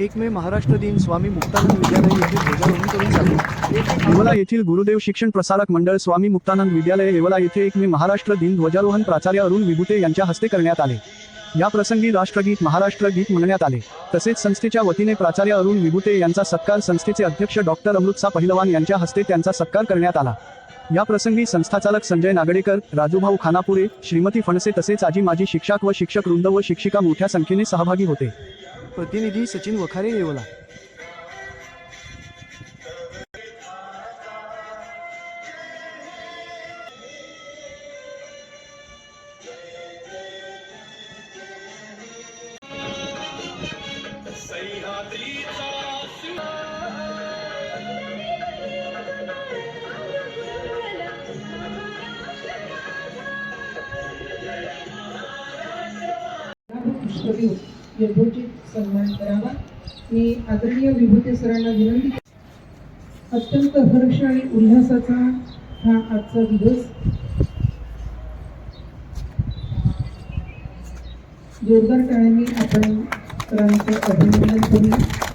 एक मे महाराष्ट्र दिन. स्वामी मुक्तानंद विद्यालय येथे ध्वजारोहण करून झाले येवला येथील गुरुदेव शिक्षण प्रसारक मंडळ स्वामी मुक्तानंद विद्यालय येवला येथे एक मे महाराष्ट्र दिन ध्वजारोहण प्राचार्य अरुण विभुते यांच्या हस्ते करण्यात आले. या प्रसंगी राष्ट्रगीत महाराष्ट्र गीत म्हणण्यात आले. तसेच संस्थेच्या वतीने प्राचार्य अरुण विभुते यांचा सत्कार संस्थेचे अध्यक्ष डॉक्टर अमृतसा पहिलवान यांच्या हस्ते त्यांचा सत्कार करण्यात आला. या प्रसंगी संस्थाचालक संजय नागडेकर राजूभाऊ खानापुरे श्रीमती फणसे तसेच आजी माजी शिक्षक व शिक्षक वृंद व शिक्षिका मोठ्या संख्येने सहभागी होते. प्रतिनिधी सचिन वखारे येवला पुष्करी यथोचित सन्मान करावा. मी आदरणीय विभूती सरांना विनंती अत्यंत हर्ष आणि उल्हासाचा हा आजचा दिवस. जोरदार टाळ्यांनी आपण सरांचं अभिनंदन करूया.